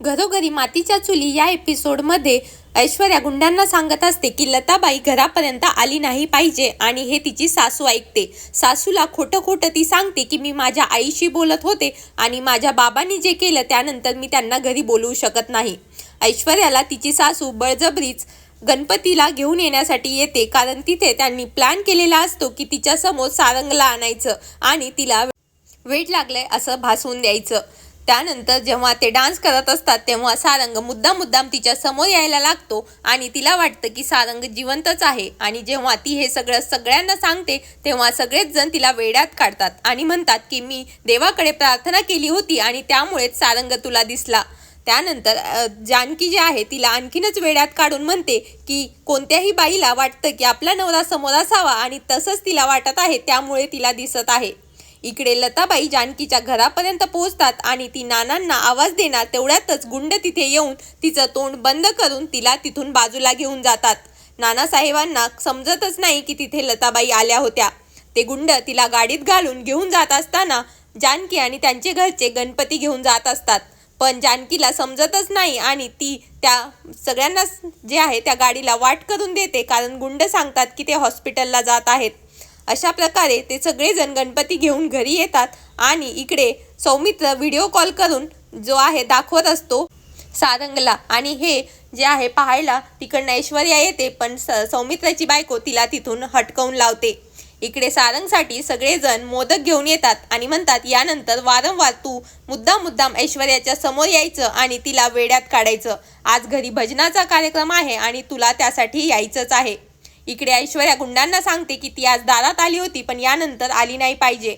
घरोघरी मातीच्या चुली या एपिसोडमध्ये ऐश्वर्या गुंडांना सांगत असते की लताबाई घरापर्यंत आली नाही पाहिजे आणि हे तिची सासू ऐकते. सासूला खोटं खोटं ती सांगते की मी माझ्या आईशी बोलत होते आणि माझ्या बाबांनी जे केलं त्यानंतर मी त्यांना घरी बोलवू शकत नाही. ऐश्वर्याला तिची सासू बळजबरीच गणपतीला घेऊन येण्यासाठी येते कारण तिथे त्यांनी प्लॅन केलेला असतो की तिच्यासमोर सारंगला आणायचं आणि तिला वेट लागलंय असं भासवून द्यायचं. त्यानंतर जेव्हा ते डान्स करत असतात तेव्हा सारंग मुद्दाम मुद्दाम तिच्या समोर यायला लागतो आणि तिला वाटतं की सारंग जिवंतच आहे. आणि जेव्हा ती हे सगळं सगळ्यांना सांगते तेव्हा सगळेच जण तिला वेड्यात काढतात आणि म्हणतात की मी देवाकडे प्रार्थना केली होती आणि त्यामुळेच सारंग तुला दिसला. त्यानंतर जानकी जी आहे तिला आणखीनच वेड्यात काढून म्हणते की कोणत्याही बाईला वाटतं की आपला नवरा समोर असावा आणि तसंच तिला वाटत आहे त्यामुळे तिला दिसत आहे. इकडे लताबाई जानकीच्या घरापर्यंत पोहोचतात आणि ती नानांना आवाज देणार तेवढ्यातच गुंड तिथे येऊन तिचं तोंड बंद करून तिला तिथून बाजूला घेऊन जातात. नानासाहेबांना समजतच नाही की तिथे लताबाई आल्या होत्या. ते गुंड तिला गाडीत घालून घेऊन जात असताना जानकी आणि त्यांचे घरचे गणपती घेऊन जात असतात. पण जानकीला समजतच नाही आणि ती त्या सगळ्यांना जे आहे त्या गाडीला वाट करून देते कारण गुंड सांगतात की ते हॉस्पिटलला जात आहेत. अशा प्रकारे ते सगळेजण गणपती घेऊन घरी येतात आणि इकडे सौमित्र व्हिडिओ कॉल करून जो आहे दाखवत असतो सारंगला. आणि हे जे आहे पाहायला तिकडनं ऐश्वर्या येते पण स सौमित्राची बायको तिला तिथून हटकवून लावते. इकडे सारंगसाठी सगळेजण मोदक घेऊन येतात आणि म्हणतात यानंतर वारंवार तू मुद्दाम मुद्दाम ऐश्वर्याच्या समोर यायचं आणि तिला वेड्यात काढायचं. आज घरी भजनाचा कार्यक्रम आहे आणि तुला त्यासाठी यायचंच आहे. इकडे ऐश्वर्या गुंडांना सांगते की ती आज दारात आली होती पण यानंतर आली नाही पाहिजे.